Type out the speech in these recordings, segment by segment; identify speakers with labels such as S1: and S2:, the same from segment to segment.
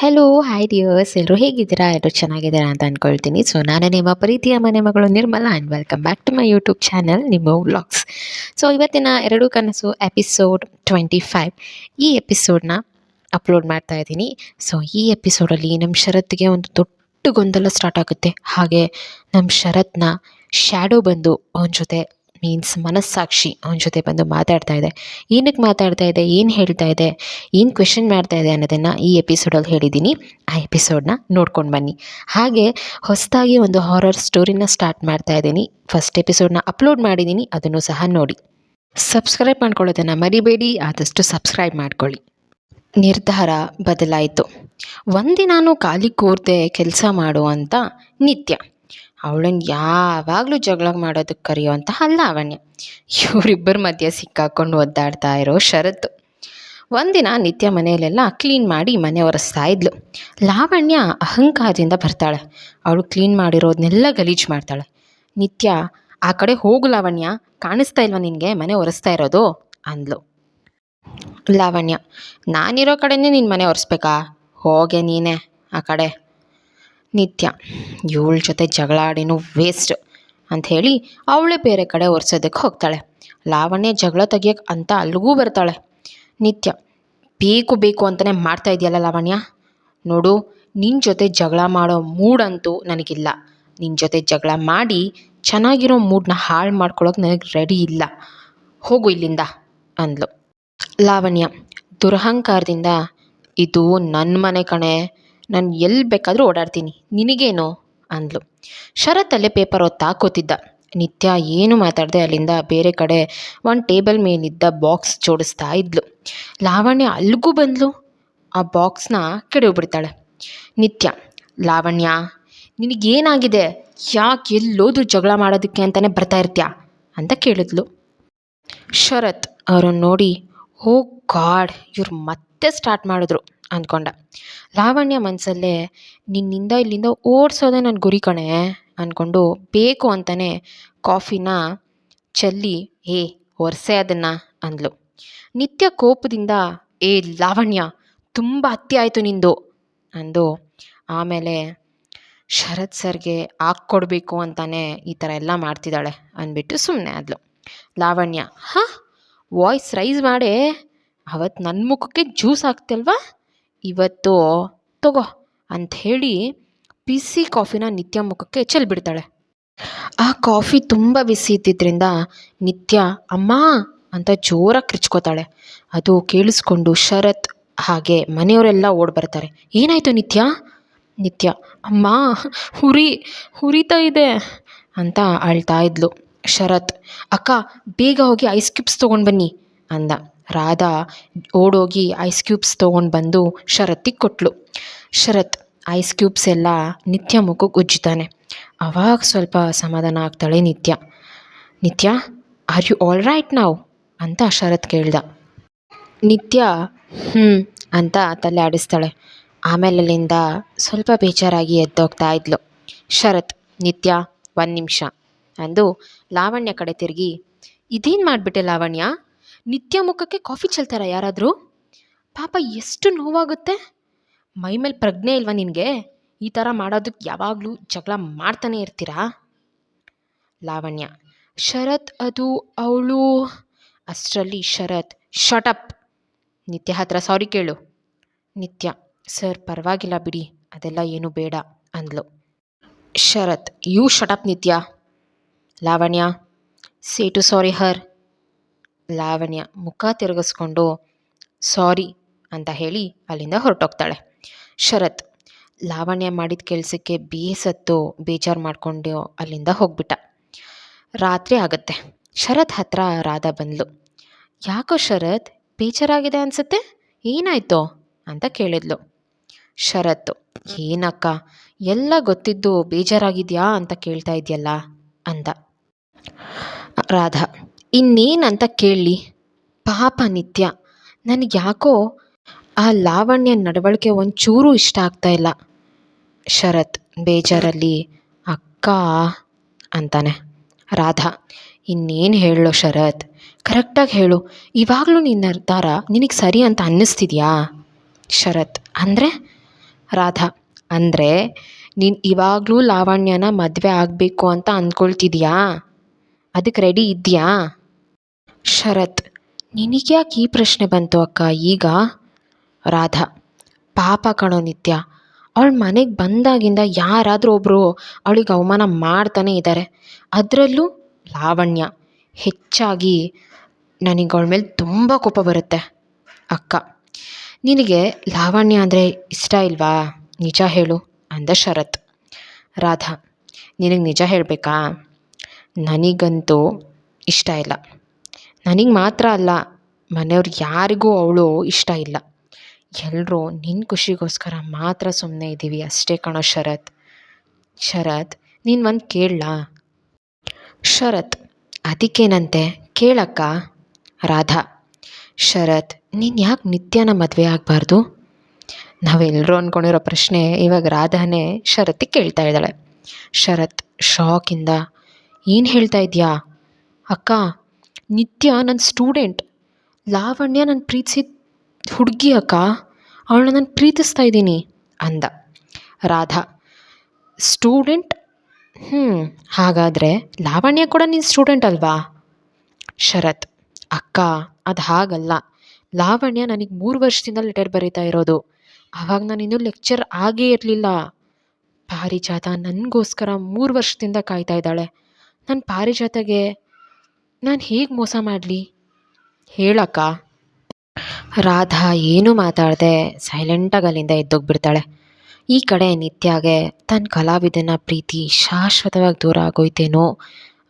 S1: Hello hi dears ಎಲ್ಲರೂ ಹೇಗಿದ್ದೀರಾ? ಎಲ್ಲರೂ ಚೆನ್ನಾಗಿದ್ದೀರಾ ಅಂತ ಅಂದ್ಕೊಳ್ತೀನಿ ಸೊ ನಾನು ನಿಮ್ಮ ಪ್ರೀತಿಯ ಮನೆ ಮಗಳು Nirmala and welcome back to my YouTube channel ನಿಮ್ಮ ವ್ಲಾಗ್ಸ್ ಸೊ ಇವತ್ತಿನ ಎರಡು ಕನಸು ಎಪಿಸೋಡ್ ಟ್ವೆಂಟಿ ಫೈವ್ ಈ ಎಪಿಸೋಡ್ನ ಅಪ್ಲೋಡ್ ಮಾಡ್ತಾ ಇದ್ದೀನಿ. ಸೊ ಈ ಎಪಿಸೋಡಲ್ಲಿ ನಮ್ಮ ಶರತ್ಗೆ ಒಂದು ದೊಡ್ಡ ಗೊಂದಲ ಸ್ಟಾರ್ಟ್ ಆಗುತ್ತೆ. ಹಾಗೆ ನಮ್ಮ ಶರತ್ನ ಶ್ಯಾಡೋ ಬಂದು ಅವನ ಜೊತೆ ಮೀನ್ಸ್ ಮನಸ್ಸಾಕ್ಷಿ ಅವನ ಜೊತೆ ಬಂದು ಮಾತಾಡ್ತಾ ಇದೆ. ಏನಕ್ಕೆ ಮಾತಾಡ್ತಾ ಇದೆ? ಏನು ಹೇಳ್ತಾ ಇದೆ? ಏನು ಕ್ವೆಶನ್ ಮಾಡ್ತಾ ಇದೆ ಅನ್ನೋದನ್ನು ಈ ಎಪಿಸೋಡಲ್ಲಿ ಹೇಳಿದ್ದೀನಿ. ಆ ಎಪಿಸೋಡನ್ನ ನೋಡ್ಕೊಂಡು ಬನ್ನಿ. ಹಾಗೆ ಹೊಸದಾಗಿ ಒಂದು ಹಾರರ್ ಸ್ಟೋರಿನ ಸ್ಟಾರ್ಟ್ ಮಾಡ್ತಾ ಇದ್ದೀನಿ. ಫಸ್ಟ್ ಎಪಿಸೋಡ್ನ ಅಪ್ಲೋಡ್ ಮಾಡಿದ್ದೀನಿ. ಅದನ್ನು ಸಹ ನೋಡಿ. ಸಬ್ಸ್ಕ್ರೈಬ್ ಮಾಡ್ಕೊಳ್ಳೋದನ್ನು ಮರಿಬೇಡಿ. ಆದಷ್ಟು ಸಬ್ಸ್ಕ್ರೈಬ್ ಮಾಡ್ಕೊಳ್ಳಿ. ನಿರ್ಧಾರ ಬದಲಾಯಿತು. ಒಂದಿನಾನು ಖಾಲಿ ಕೂರ್ದೆ ಕೆಲಸ ಮಾಡು ಅಂತ ನಿತ್ಯ. ಅವಳನ್ನು ಯಾವಾಗಲೂ ಜಗಳ ಮಾಡೋದಕ್ಕೆ ಕರೆಯುವಂತಹ ಲಾವಣ್ಯ. ಇವರಿಬ್ಬರ ಮಧ್ಯೆ ಸಿಕ್ಕಾಕೊಂಡು ಒದ್ದಾಡ್ತಾ ಇರೋ ಷರತ್ತು ಒಂದಿನ ನಿತ್ಯ ಮನೆಯಲ್ಲೆಲ್ಲ ಕ್ಲೀನ್ ಮಾಡಿ ಮನೆ ಒರೆಸ್ತಾ ಇದ್ಲು. ಲಾವಣ್ಯ ಅಹಂಕಾರದಿಂದ ಬರ್ತಾಳೆ. ಅವಳು ಕ್ಲೀನ್ ಮಾಡಿರೋದನ್ನೆಲ್ಲ ಗಲೀಜು ಮಾಡ್ತಾಳೆ. ನಿತ್ಯ, ಆ ಕಡೆ ಹೋಗು ಲಾವಣ್ಯ, ಕಾಣಿಸ್ತಾ ಇಲ್ವಾ ನಿನಗೆ? ಮನೆ ಒರೆಸ್ತಾ ಇರೋದು? ಅಂದ್ಲು. ಲಾವಣ್ಯ, ನಾನಿರೋ ಕಡೆನೇ ನಿನ್ನ ಮನೆ ಒರೆಸ್ಬೇಕಾ? ಹೋಗೆ ನೀನೇ, ಆ ಕಡೆ. ನಿತ್ಯ. ಇವಳ ಜೊತೆ ಜಗಳ ಆಡಿನೂ ವೇಸ್ಟ್ ಅಂಥೇಳಿ ಅವಳೇ ಬೇರೆ ಕಡೆ ಒರೆಸೋದಕ್ಕೆ ಹೋಗ್ತಾಳೆ. ಲಾವಣ್ಯ ಜಗಳ ತೆಗಿಯೋಕೆ ಅಂತ ಅಲ್ಲಿಗೂ ಬರ್ತಾಳೆ. ನಿತ್ಯ, ಬೇಕು ಬೇಕು ಅಂತಲೇ ಮಾಡ್ತಾ ಇದೆಯಲ್ಲ ಲಾವಣ್ಯ? ನೋಡು ನಿನ್ನ ಜೊತೆ ಜಗಳ ಮಾಡೋ ಮೂಡಂತೂ ನನಗಿಲ್ಲ. ನಿನ್ನ ಜೊತೆ ಜಗಳ ಮಾಡಿ ಚೆನ್ನಾಗಿರೋ ಮೂಡನ್ನ ಹಾಳು ಮಾಡ್ಕೊಳ್ಳೋಕೆ ನನಗೆ ರೆಡಿ ಇಲ್ಲ. ಹೋಗು ಇಲ್ಲಿಂದ, ಅಂದ್ಲು. ಲಾವಣ್ಯ, ದುರಹಂಕಾರದಿಂದ ಇದು ನನ್ನ ಮನೆ ಕಣೆ. ನಾನು ಎಲ್ಲಿ ಬೇಕಾದರೂ ಓಡಾಡ್ತೀನಿ. ನಿನಗೇನು? ಅಂದ್ಲು. ಶರತ್ತಲ್ಲೇ ಪೇಪರ್ ಕೂತಿದ್ದ. ನಿತ್ಯ ಏನು ಮಾತಾಡದೆ ಅಲ್ಲಿಂದ ಬೇರೆ ಕಡೆ ಒಂದು ಟೇಬಲ್ ಮೇಲಿದ್ದ ಬಾಕ್ಸ್ ಜೋಡಿಸ್ತಾ ಇದ್ಲು. ಲಾವಣ್ಯ ಅಲ್ಲಿಗೂ ಬಂದ್ಲು. ಆ ಬಾಕ್ಸ್ನ ಕೆಡವಿಬಿಡ್ತಾಳೆ. ನಿತ್ಯ, ಲಾವಣ್ಯ, ನಿನಗೇನಾಗಿದೆ? ಯಾಕೆ ಎಲ್ಲೋದ್ರೂ ಜಗಳ ಮಾಡೋದಕ್ಕೆ ಅಂತಲೇ ಬರ್ತಾ ಇರ್ತೀಯ? ಅಂತ ಕೇಳಿದ್ಲು. ಶರತ್ ಅವರನ್ನು ನೋಡಿ, ಓ ಗಾಡ್, ಇವ್ರು ಮತ್ತೆ ಸ್ಟಾರ್ಟ್ ಮಾಡಿದ್ರು. ಅಂದ್ಕೊಂಡ. ಲಾವಣ್ಯ ಮನಸ್ಸಲ್ಲೇ ನಿನ್ನಿಂದ ಇಲ್ಲಿಂದ ಓಡಿಸೋದೇ ನನ್ನ ಗುರಿ ಕಣೆ ಅಂದ್ಕೊಂಡು ಬೇಕು ಅಂತಾನೆ ಕಾಫಿನ ಚೆಲ್ಲಿ, ಏ, ಒರೆಸೆ ಅದನ್ನು ಅಂದ್ಲು. ನಿತ್ಯ ಕೋಪದಿಂದ, ಏ, ಲಾವಣ್ಯ, ತುಂಬ ಹತ್ತಿ ಆಯಿತು ನಿಂದು ಅಂದು ಆಮೇಲೆ, ಶರತ್ ಸರ್ಗೆ ಹಾಕ್ಕೊಡ್ಬೇಕು ಅಂತಾನೆ ಈ ಥರ ಎಲ್ಲ ಮಾಡ್ತಿದ್ದಾಳೆ ಅಂದ್ಬಿಟ್ಟು ಸುಮ್ಮನೆ ಆದ್ಲು. ಲಾವಣ್ಯ, ಹಾ, ವಾಯ್ಸ್ ರೈಸ್ ಮಾಡೇ ಅವತ್ತು ನನ್ನ ಮುಖಕ್ಕೆ ಜ್ಯೂಸ್ ಹಾಕ್ತಲ್ವಾ? ಇವತ್ತು, ತಗೋ ಅಂಥೇಳಿ ಬಿಸಿ ಕಾಫಿನ ನಿತ್ಯ ಮುಖಕ್ಕೆ ಚೆಲ್ಬಿಡ್ತಾಳೆ. ಆ ಕಾಫಿ ತುಂಬ ಬಿಸಿ ಇದ್ದಿದ್ದರಿಂದ ನಿತ್ಯ, ಅಮ್ಮ ಅಂತ ಜೋರಾಗಿ ಕಿರ್ಚ್ಕೋತಾಳೆ. ಅದು ಕೇಳಿಸ್ಕೊಂಡು ಶರತ್ ಹಾಗೆ ಮನೆಯವರೆಲ್ಲ ಓಡಿ ಬರ್ತಾರೆ ಏನಾಯಿತು ನಿತ್ಯ? ನಿತ್ಯ, ಅಮ್ಮ, ಹುರಿ, ಹುರಿತಾ ಇದೆ ಅಂತ ಅಳ್ತಾ ಇದ್ಲು ಶರತ್. ಅಕ್ಕ, ಬೇಗ ಹೋಗಿ ಐಸ್ ಕ್ಯೂಬ್ಸ್ ತೊಗೊಂಡು ಬನ್ನಿ. ಅಂದ. ರಾಧಾ ಓಡೋಗಿ ಐಸ್ ಕ್ಯೂಬ್ಸ್ ತೊಗೊಂಡು ಬಂದು ಶರತ್ತಿಗೆ ಕೊಟ್ಟಳು ಶರತ್ ಐಸ್ ಕ್ಯೂಬ್ಸ್ ಎಲ್ಲ ನಿತ್ಯ ಮುಖಕ್ಕೆ ಉಜ್ಜುತ್ತಾನೆ ಅವಾಗ ಸ್ವಲ್ಪ ಸಮಾಧಾನ ಆಗ್ತಾಳೆ ನಿತ್ಯ. ನಿತ್ಯ ಆರ್ ಯು ಆಲ್ ರೈಟ್ ನಾವು ಅಂತ ಶರತ್ ಕೇಳ್ದ. ನಿತ್ಯ ಹ್ಞೂ ಅಂತ ತಲೆ ಆಡಿಸ್ತಾಳೆ. ಆಮೇಲೆ ಅಲ್ಲಿಂದ ಸ್ವಲ್ಪ ಬೇಜಾರಾಗಿ ಎದ್ದೋಗ್ತಾ ಇದ್ಲು. ಶರತ್, ನಿತ್ಯ, ಒಂದು ನಿಮಿಷ. ಅಂದು ಲಾವಣ್ಯ ಕಡೆ ತಿರುಗಿ, ಇದೇನು ಮಾಡಿಬಿಟ್ಟೆ ಲಾವಣ್ಯ? ನಿತ್ಯ ಮುಖಕ್ಕೆ ಕಾಫಿ ಚೆಲ್ತಾರ ಯಾರಾದರೂ? ಪಾಪ ಎಷ್ಟು ನೋವಾಗುತ್ತೆ. ಮೈ ಮೇಲೆ ಪ್ರಜ್ಞೆ ಇಲ್ವಾ ನಿನಗೆ? ಈ ಥರ ಮಾಡೋದಕ್ಕೆ ಯಾವಾಗಲೂ ಜಗಳ ಮಾಡ್ತಾನೆ ಇರ್ತೀರಾ? ಲಾವಣ್ಯ, ಶರತ್ ಅದು ಅವಳು. ಅಷ್ಟರಲ್ಲಿ ಶರತ್ ಶಟಪ್ ನಿತ್ಯ ಹತ್ರ ಸಾರಿ ಕೇಳು. ನಿತ್ಯ, ಸರ್ ಪರವಾಗಿಲ್ಲ ಬಿಡಿ, ಅದೆಲ್ಲ ಏನು ಬೇಡ ಅಂದ್ಲು. Sharath you shut up Nithya. Lavanya say to sorry her Lavanya ಮುಖ ತಿರುಗಿಸ್ಕೊಂಡು, ಸಾರಿ ಅಂತ ಹೇಳಿ ಅಲ್ಲಿಂದ ಹೊರಟೋಗ್ತಾಳೆ. ಶರತ್, ಲಾವಣ್ಯ ಮಾಡಿದ ಕೆಲಸಕ್ಕೆ ಬೇಸತ್ತು ಬೇಜಾರು ಮಾಡಿಕೊಂಡು ಅಲ್ಲಿಂದ ಹೋಗ್ಬಿಟ್ಟ. ರಾತ್ರಿ ಆಗುತ್ತೆ. ಶರತ್ ಹತ್ರ ರಾಧಾ ಬಂದ್ಲು. ಯಾಕೋ ಶರತ್? ಬೇಜಾರಾಗಿದೆ ಅನಿಸುತ್ತೆ? ಏನಾಯ್ತು? ಅಂತ ಕೇಳಿದ್ಲು. ಶರತ್, ಏನಕ್ಕ? ಎಲ್ಲ ಗೊತ್ತಿದ್ದು ಬೇಜಾರಾಗಿದೆಯಾ? ಅಂತ ಕೇಳ್ತಾ ಇದೆಯಲ್ಲ? ಅಂದ. ರಾಧಾ ಇನ್ನೇನಂತ ಕೇಳಲಿ ಪಾಪ ನಿತ್ಯ. ನನಗೆ ಯಾಕೋ ಆ ಲಾವಣ್ಯ ನಡವಳಿಕೆ ಒಂಚೂರು ಇಷ್ಟ ಆಗ್ತಾ ಇಲ್ಲ. ಶರತ್ ಬೇಜಾರಲ್ಲಿ, ಅಕ್ಕ ಅಂತಾನೆ. ರಾಧಾ, ಇನ್ನೇನು ಹೇಳೋ ಶರತ್? ಕರೆಕ್ಟಾಗಿ ಹೇಳು. ಇವಾಗಲೂ ನಿನ್ನ ನಿರ್ಧಾರ ನಿನಗೆ ಸರಿ ಅಂತ ಅನ್ನಿಸ್ತಿದ್ಯಾ? ಶರತ್, ಅಂದರೆ? ರಾಧಾ, ಅಂದರೆ ನೀನು ಇವಾಗಲೂ ಲಾವಣ್ಯನ ಮದುವೆ ಆಗಬೇಕು ಅಂತ ಅಂದ್ಕೊಳ್ತಿದ್ಯಾ? ಅದಕ್ಕೆ ರೆಡಿ ಇದೆಯಾ? ಶರತ್, ನಿನಗ್ಯಾಕೆ ಈ ಪ್ರಶ್ನೆ ಬಂತು ಅಕ್ಕ? ಈಗ? ರಾಧಾ, ಪಾಪ ಕಣೋ ನಿತ್ಯ, ಅವಳ ಮನೆಗೆ ಬಂದಾಗಿಂದ ಯಾರಾದರೂ ಒಬ್ಬರು ಅವಳಿಗೆ ಅವಮಾನ ಮಾಡ್ತಾನೇ ಇದ್ದಾರೆ ಅದರಲ್ಲೂ ಲಾವಣ್ಯ, ಹೆಚ್ಚಾಗಿ ನನಗೆ ಅವಳ ಮೇಲೆ ತುಂಬ ಕೋಪ ಬರುತ್ತೆ. ಅಕ್ಕ, ನಿನಗೆ ಲಾವಣ್ಯ ಅಂದರೆ ಇಷ್ಟ ಇಲ್ವಾ? ನಿಜ ಹೇಳು ಅಂದ ಶರತ್. ರಾಧಾ, ನಿನಗೆ ನಿಜ ಹೇಳಬೇಕಾ? ನನಗಂತೂ ಇಷ್ಟ ಇಲ್ಲ. ನನಗೆ ಮಾತ್ರ ಅಲ್ಲ, ಮನೆಯವ್ರು ಯಾರಿಗೂ ಅವಳು ಇಷ್ಟ ಇಲ್ಲ. ಎಲ್ಲರೂ ನಿನ್ನ ಖುಷಿಗೋಸ್ಕರ ಮಾತ್ರ ಸುಮ್ಮನೆ ಇದ್ದೀವಿ ಅಷ್ಟೇ ಕಣೋ ಶರತ್. ಶರತ್, ನೀನು ಒಂದು ಕೇಳಲಾ? ಶರತ್, ಅದಕ್ಕೇನಂತೆ? ಕೇಳಕ್ಕ? ರಾಧಾ, ಶರತ್, ನೀನು ಯಾಕೆ ನಿತ್ಯನ ಮದುವೆ ಆಗಬಾರ್ದು? ನಾವೆಲ್ಲರೂ ಅಂದ್ಕೊಂಡಿರೋ ಪ್ರಶ್ನೆ ಇವಾಗ ರಾಧಾನೇ ಶರತ್ತಿಗೆ ಕೇಳ್ತಾ ಇದ್ದಾಳೆ. ಶರತ್ ಶಾಕಿಂದ ಏನು ಹೇಳ್ತಾ ಇದೆಯಾ? ಅಕ್ಕ ನಿತ್ಯ ನನ್ನ ಸ್ಟೂಡೆಂಟ್. ಲಾವಣ್ಯ ನನ್ನ ಪ್ರೀತಿಸಿದ ಹುಡುಗಿ ಅಕ್ಕ, ಅವಳನ್ನ ನಾನು ಪ್ರೀತಿಸ್ತಾ ಇದ್ದೀನಿ ಅಂದ. ರಾಧಾ, ಸ್ಟೂಡೆಂಟ್? ಹ್ಞೂ ಹಾಗಾದರೆ ಲಾವಣ್ಯ ಕೂಡ ನೀನು ಸ್ಟೂಡೆಂಟ್ ಅಲ್ವಾ? ಶರತ್, ಅಕ್ಕ, ಅದು ಹಾಗಲ್ಲ. ಲಾವಣ್ಯ ನನಗೆ ಮೂರು ವರ್ಷದಿಂದ ಲೆಟರ್ ಬರೀತಾ ಇರೋದು. ಆವಾಗ ನಾನು ಇನ್ನೂ ಲೆಕ್ಚರ್ ಆಗೇ ಇರಲಿಲ್ಲ. ಪಾರಿಜಾತ ನನಗೋಸ್ಕರ ಮೂರು ವರ್ಷದಿಂದ ಕಾಯ್ತಾ ಇದ್ದಾಳೆ. ನನ್ನ ಪಾರಿಜಾತಗೆ ನಾನು ಹೇಗೆ ಮೋಸ ಮಾಡಲಿ? ಹೇಳಕ್ಕ. ರಾಧಾ ಏನೂ ಮಾತಾಡದೆ ಸೈಲೆಂಟಾಗಿ ಅಲ್ಲಿಂದ ಎದ್ದೋಗ್ಬಿಡ್ತಾಳೆ. ಈ ಕಡೆ ನಿತ್ಯಾಗೆ ತನ್ನ ಕಲಾವಿದನ ಪ್ರೀತಿ ಶಾಶ್ವತವಾಗಿ ದೂರ ಆಗೋಯ್ತೇನೋ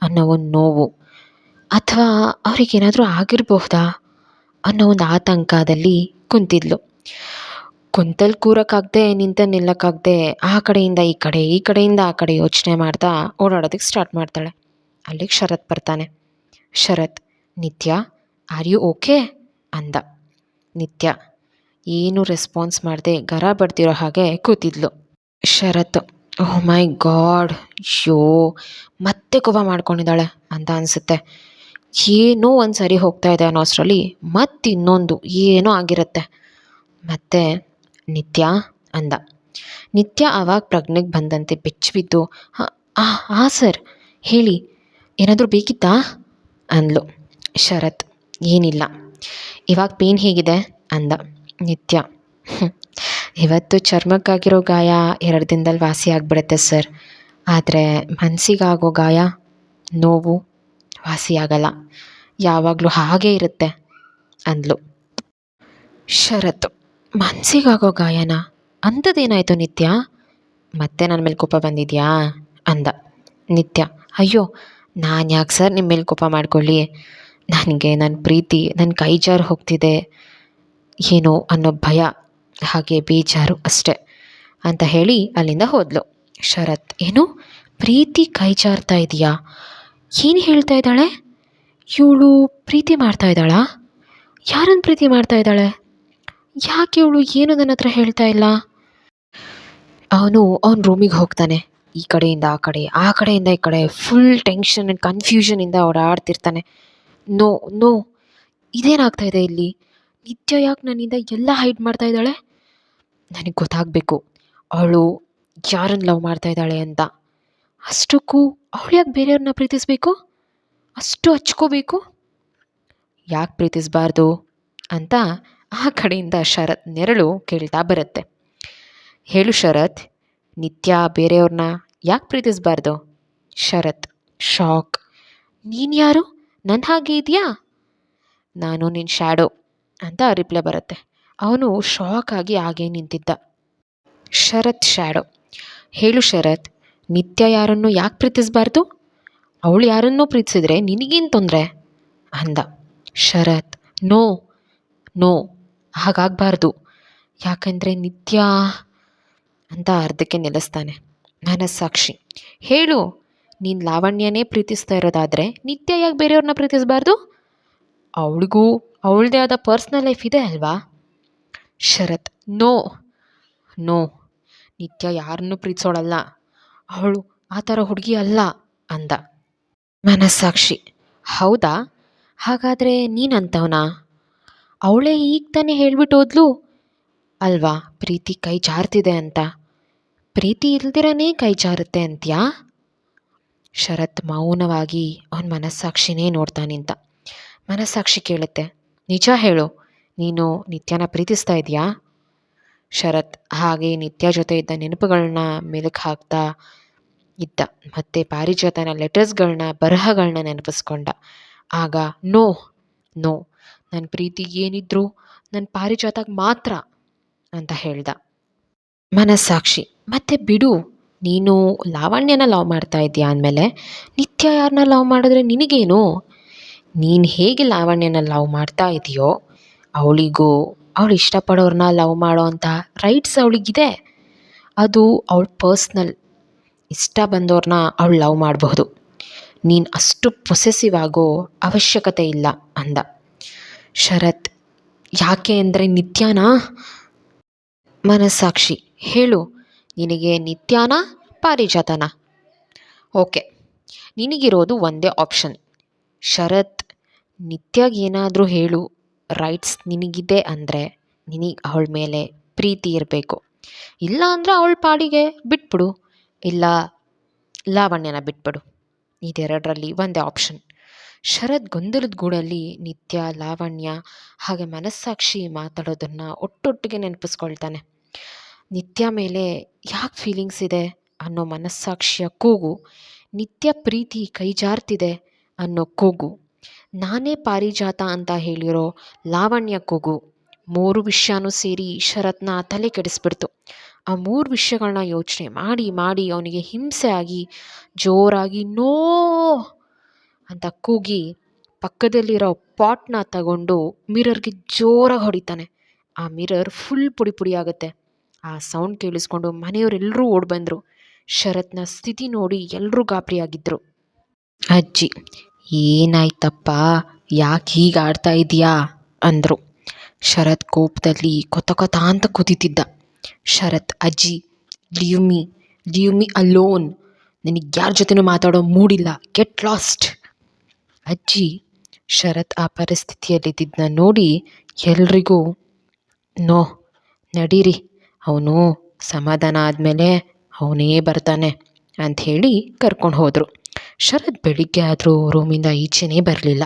S1: ಅನ್ನೋ ಒಂದು ನೋವು. ಅಥವಾ ಅವ್ರಿಗೇನಾದರೂ ಆಗಿರಬಹುದಾ ಅನ್ನೋ ಒಂದು ಆತಂಕದಲ್ಲಿ ಕುಂತಿದ್ಲು. ಕುಂತಲ್ಲಿ ಕೂರೋಕ್ಕಾಗದೆ, ನಿಂತ ನಿಲ್ಲಕ್ಕಾಗದೆ ಆ ಕಡೆಯಿಂದ ಈ ಕಡೆ, ಈ ಕಡೆಯಿಂದ ಆ ಕಡೆ ಯೋಚನೆ ಮಾಡ್ತಾ ಓಡಾಡೋದಕ್ಕೆ ಸ್ಟಾರ್ಟ್ ಮಾಡ್ತಾಳೆ. ಅಲ್ಲಿಗೆ ಶರತ್ ಬರ್ತಾನೆ. ಶರತ್, ನಿತ್ಯ, ಆರ್ ಯು ಓಕೆ? ಅಂದ. ನಿತ್ಯ, ಏನು ರೆಸ್ಪಾನ್ಸ್ ಮಾಡದೆ ಗರ ಬರ್ತಿರೋ ಹಾಗೆ ಕೂತಿದ್ಲು. ಶರತ್ ಓಹ್ ಮೈ ಗಾಡ್ ಯೋ, ಮತ್ತೆ ಕೋಪ ಮಾಡ್ಕೊಂಡಿದ್ದಾಳೆ ಅಂತ ಅನಿಸುತ್ತೆ. ಏನೋ ಒಂದು ಸರಿ ಹೋಗ್ತಾ ಇದೆ ಅನ್ನೋ ಅಷ್ಟರಲ್ಲಿ ಮತ್ತಿನ್ನೊಂದು ಏನೋ ಆಗಿರುತ್ತೆ. ಮತ್ತೆ ನಿತ್ಯ ಅಂದ. ನಿತ್ಯ ಆವಾಗ ಪ್ರಜ್ಞೆಗೆ ಬಂದಂತೆ ಬೆಚ್ಚಿ ಬಿದ್ದು ಹಾಂ ಸರ್, ಹೇಳಿ, ಏನಾದರೂ ಬೇಕಿತ್ತಾ? ಅಂದ್ಲು. ಶರತ್, ಏನಿಲ್ಲ. ಇವಾಗ ಪೇನ್ ಹೇಗಿದೆ? ಅಂದ. ನಿತ್ಯ. ಇವತ್ತು ಚರ್ಮಕ್ಕಾಗಿರೋ ಗಾಯ ಎರಡು ದಿನದಲ್ಲಿ ವಾಸಿ ಆಗಿಬಿಡುತ್ತೆ ಸರ್. ಆದರೆ ಮನಸ್ಸಿಗಾಗೋ ಗಾಯ, ನೋವು ವಾಸಿಯಾಗಲ್ಲ ಯಾವಾಗಲೂ ಹಾಗೇ ಇರುತ್ತೆ, ಅಂದ್ಲು. ಶರತ್ ಮನಸ್ಸಿಗಾಗೋ ಗಾಯನ? ಅಂಥದ್ದೇನಾಯಿತು ನಿತ್ಯ? ಮತ್ತೆ ನನ್ನ ಮೇಲೆ ಕೋಪ ಬಂದಿದೆಯಾ? ಅಂದ. ನಿತ್ಯ, ಅಯ್ಯೋ ನಾನು ಯಾಕೆ ಸರ್ ನಿಮ್ಮ ಮೇಲೆ ಕೋಪ ಮಾಡ್ಕೊಳ್ಳಿ? ನನಗೆ ನನ್ನ ಪ್ರೀತಿ ನನ್ನ ಕೈ ಜಾರು ಹೋಗ್ತಿದೆ. ಏನೋ ಅನ್ನೋ ಭಯ, ಹಾಗೆ ಬೇಜಾರು ಅಷ್ಟೆ ಅಂತ ಹೇಳಿ ಅಲ್ಲಿಂದ ಹೋದ್ಲು. ಶರತ್, ಏನು? ಪ್ರೀತಿ ಕೈ ಜಾರ್ತಾ ಇದೆಯಾ? ಏನು ಹೇಳ್ತಾ ಇದ್ದಾಳೆ? ಇವಳು ಪ್ರೀತಿ ಮಾಡ್ತಾ ಇದ್ದಾಳಾ? ಯಾರನ್ನು ಪ್ರೀತಿ ಮಾಡ್ತಾ ಇದ್ದಾಳೆ? ಯಾಕೆ ಇವಳು ಏನು ನನ್ನ ಹತ್ರ ಹೇಳ್ತಾ ಇಲ್ಲ? ಅವನು ಅವ್ನ ರೂಮಿಗೆ ಹೋಗ್ತಾನೆ. ಈ ಕಡೆಯಿಂದ, ಆ ಕಡೆ, ಆ ಕಡೆಯಿಂದ, ಈ ಕಡೆ. ಫುಲ್ ಟೆನ್ಷನ್ ಆ್ಯಂಡ್ ಕನ್ಫ್ಯೂಷನಿಂದ ಓಡಾಡ್ತಿರ್ತಾನೆ. ನೋ ನೋ ಇದೇನಾಗ್ತಾ ಇದೆ ಇಲ್ಲಿ? ನಿತ್ಯ ಯಾಕೆ ನನ್ನಿಂದ ಎಲ್ಲ ಹೈಡ್ ಮಾಡ್ತಾ ಇದ್ದಾಳೆ? ನನಗೆ ಗೊತ್ತಾಗಬೇಕು. ಅವಳು ಯಾರನ್ನು ಲವ್ ಮಾಡ್ತಾ ಇದ್ದಾಳೆ ಅಂತ. ಅಷ್ಟಕ್ಕೂ ಅವಳು ಯಾಕೆ ಬೇರೆಯವ್ರನ್ನ ಪ್ರೀತಿಸಬೇಕು? ಅಷ್ಟು ಹಚ್ಕೋಬೇಕು? ಯಾಕೆ ಪ್ರೀತಿಸಬಾರ್ದು ಅಂತ ಆ ಕಡೆಯಿಂದ ಶರತ್ ನೆರಳು ಕೇಳ್ತಾ ಬರುತ್ತೆ. ಹೇಳು ಶರತ್ ನಿತ್ಯ ಬೇರೆಯವ್ರನ್ನ ಯಾಕೆ ಪ್ರೀತಿಸಬಾರ್ದು? ಶರತ್ ಶಾಕ್ ನೀನು ಯಾರು? ನನ್ನ ಹಾಗೆ ಇದೆಯಾ? ನಾನು ನಿನ್ನ ಶ್ಯಾಡೋ ಅಂತ ರಿಪ್ಲೈ ಬರುತ್ತೆ. ಅವನು ಶಾಕ್ ಆಗಿ ಹಾಗೆ ನಿಂತಿದ್ದ. ಶರತ್ ಶ್ಯಾಡೋ ಹೇಳು ಶರತ್, ನಿತ್ಯ ಯಾರನ್ನು ಯಾಕೆ ಪ್ರೀತಿಸಬಾರ್ದು? ಅವಳು ಯಾರನ್ನೂ ಪ್ರೀತಿಸಿದ್ರೆ ನಿನಗೇನು ತೊಂದರೆ? ಅಂದ. ಶರತ್, ನೋ ನೋ, ಹಾಗಾಗಬಾರ್ದು. ಯಾಕಂದರೆ ನಿತ್ಯ ಅಂತ ಅರ್ಧಕ್ಕೆ ನಿಲ್ಲಿಸ್ತಾನೆ. ಮನಸ್ಸಾಕ್ಷಿ. ಹೇಳು, ನೀನು ಲಾವಣ್ಯನೇ ಪ್ರೀತಿಸ್ತಾ ಇರೋದಾದರೆ ನಿತ್ಯ ಯಾಕೆ ಬೇರೆಯವ್ರನ್ನ ಪ್ರೀತಿಸಬಾರ್ದು? ಅವಳಿಗೂ ಅವಳದೇ ಆದ ಪರ್ಸ್ನಲ್ ಲೈಫ್ ಇದೆ ಅಲ್ವಾ? Sharath, no no. ನಿತ್ಯ ಯಾರನ್ನು ಪ್ರೀತಿಸೋಳಲ್ಲ. ಅವಳು ಆ ಥರ ಹುಡುಗಿ ಅಲ್ಲ ಅಂದ. ಮನಸ್ಸಾಕ್ಷಿ, ಹೌದಾ? ಹಾಗಾದರೆ ನೀನಂತವನಾ ಅವಳೇ ಈಗ ತಾನೇ ಹೇಳ್ಬಿಟ್ಟು ಹೋದ್ಲು? ಅಲ್ವಾ, ಪ್ರೀತಿ ಕೈ ಜಾರ್ತಿದೆ ಅಂತ. ಪ್ರೀತಿ ಇಲ್ದಿರನೇ ಕೈ ಜಾರುತ್ತೆ ಅಂತ್ಯಾ? ಶರತ್ ಮೌನವಾಗಿ ಅವನ ಮನಸ್ಸಾಕ್ಷಿನೇ ನೋಡ್ತಾ ನಿಂತ ಮನಸ್ಸಾಕ್ಷಿ ಕೇಳುತ್ತೆ, ನಿಜ ಹೇಳು, ನೀನು ನಿತ್ಯನ ಪ್ರೀತಿಸ್ತಾ ಇದೆಯಾ? ಶರತ್ ಹಾಗೆ ನಿತ್ಯ ಜೊತೆ ಇದ್ದ ನೆನಪುಗಳನ್ನ ಮೆಲುಕು ಹಾಕ್ತಾ ಇದ್ದ. ಮತ್ತು ಪಾರಿಜಾತನ ಲೆಟರ್ಸ್ಗಳನ್ನ ಬರಹಗಳನ್ನ ನೆನಪಿಸ್ಕೊಂಡ. ಆಗ, ನೋ ನೋ ನನ್ನ ಪ್ರೀತಿ ಏನಿದ್ರು ನನ್ನ ಪಾರಿಜಾತಕ್ಕೆ ಮಾತ್ರ, ಅಂತ ಹೇಳ್ದ. ಮನಸ್ಸಾಕ್ಷಿ. ಮತ್ತೆ ಬಿಡು, ನೀನು ಲಾವಣ್ಯನ ಲವ್ ಮಾಡ್ತಾ ಇದ್ದೀಯ ಅಂದಮೇಲೆ, ನಿತ್ಯ ಯಾರನ್ನ ಲವ್ ಮಾಡಿದ್ರೆ ನಿನಗೇನು? ನೀನು ಹೇಗೆ ಲಾವಣ್ಯನ ಲವ್ ಮಾಡ್ತಾ ಇದೆಯೋ, ಅವಳಿಗೂ, ಅವಳು ಇಷ್ಟಪಡೋರನ್ನ ಲವ್ ಮಾಡೋ ಅಂಥ ರೈಟ್ಸ್ ಅವಳಿಗಿದೆ. ಅದು ಅವಳ ಪರ್ಸ್ನಲ್ ಇಷ್ಟ ಬಂದವ್ರನ್ನ ಅವಳು ಲವ್ ಮಾಡಬಹುದು. ನೀನು ಅಷ್ಟು ಪೊಸೆಸಿವ್ ಆಗೋ ಅವಶ್ಯಕತೆ ಇಲ್ಲ ಅಂದ. ಶರತ್, ಯಾಕೆ ಅಂದರೆ ನಿತ್ಯನಾ? ಮನಸ್ಸಾಕ್ಷಿ. ಹೇಳು, ನಿನಗೆ ನಿತ್ಯಾನ, ಪಾರಿಜಾತನ. ಓಕೆ, ನಿನಗಿರೋದು ಒಂದೇ ಆಪ್ಷನ್ ಶರತ್ ನಿತ್ಯಾಗೇನಾದರೂ ಹೇಳು ರೈಟ್ಸ್ ನಿನಗಿದೆ ಅಂದರೆ ನಿನಗೆ ಅವಳ ಮೇಲೆ ಪ್ರೀತಿ ಇರಬೇಕು. ಇಲ್ಲ ಅಂದರೆ ಅವಳ ಪಾಡಿಗೆ ಬಿಟ್ಬಿಡು, ಇಲ್ಲ ಲಾವಣ್ಯನ ಬಿಟ್ಬಿಡು. ಇದೆರಡರಲ್ಲಿ ಒಂದೇ ಆಪ್ಷನ್ ಶರತ್ ಗೊಂದಲದ ಗೂಡಲ್ಲಿ ನಿತ್ಯ, ಲಾವಣ್ಯ ಹಾಗೆ ಮನಸ್ಸಾಕ್ಷಿ ಮಾತಾಡೋದನ್ನು ಒಟ್ಟೊಟ್ಟಿಗೆ ನೆನಪಿಸ್ಕೊಳ್ತಾನೆ. ನಿತ್ಯ ಮೇಲೆ ಯಾಕೆ ಫೀಲಿಂಗ್ಸ್ ಇದೆ ಅನ್ನೋ ಮನಸ್ಸಾಕ್ಷಿಯ ಕೂಗು, ನಿತ್ಯ ಪ್ರೀತಿ ಕೈಜಾರ್ತಿದೆ ಅನ್ನೋ ಕೂಗು. ನಾನೇ ಪಾರಿಜಾತ ಅಂತ ಹೇಳಿರೋ ಲಾವಣ್ಯ ಕೂಗು ಮೂರು ವಿಷಯನೂ ಸೇರಿ ಶರತ್ನ ತಲೆ ಕೆಡಿಸ್ಬಿಡ್ತು. ಆ ಮೂರು ವಿಷಯಗಳನ್ನ ಯೋಚನೆ ಮಾಡಿ ಮಾಡಿ ಅವನಿಗೆ ಹಿಂಸೆ ಆಗಿ, ಜೋರಾಗಿ ನೋ ಅಂತ ಕೂಗಿ ಪಕ್ಕದಲ್ಲಿರೋ ಪಾಟ್ನ ತಗೊಂಡು ಮಿರರ್ಗೆ ಜೋರಾಗಿ ಹೊಡಿತಾನೆ. ಆ ಮಿರರ್ ಫುಲ್ ಪುಡಿ ಪುಡಿ ಆಗುತ್ತೆ. ಆ ಸೌಂಡ್ ಕೇಳಿಸ್ಕೊಂಡು ಮನೆಯವರೆಲ್ಲರೂ ಓಡಿ ಬಂದರು. ಶರತ್ನ ಸ್ಥಿತಿ ನೋಡಿ ಎಲ್ಲರೂ ಗಾಬರಿಯಾಗಿದ್ದರು ಅಜ್ಜಿ, ಏನಾಯ್ತಪ್ಪ? ಯಾಕೆ ಹೀಗೆ ಆಡ್ತಾ ಇದೀಯಾ ಅಂದರು. ಶರತ್ ಕೋಪದಲ್ಲಿ ಕೊತ ಕೊತ ಅಂತ ಕುದೀತಿದ್ದ. ಶರತ್, ಅಜ್ಜಿ leave me leave me alone ನನಗೆ ಯಾರ ಜೊತೆನೂ ಮಾತಾಡೋ ಮೂಡಿಲ್ಲ. ಗೆಟ್ ಲಾಸ್ಟ್ ಅಜ್ಜಿ, ಶರತ್ ಆ ಪರಿಸ್ಥಿತಿಯಲ್ಲಿದ್ದನ್ನ ನೋಡಿ ಎಲ್ರಿಗೂ, ನೋ, ನಡೀರಿ. ಅವನು ಸಮಾಧಾನ ಆದಮೇಲೆ ಅವನೇ ಬರ್ತಾನೆ ಅಂಥೇಳಿ ಕರ್ಕೊಂಡು ಹೋದರು. ಶರತ್ ಬೆಳಿಗ್ಗೆ ಆದರೂ ರೂಮಿಂದ ಈಚೆನೇ ಬರಲಿಲ್ಲ.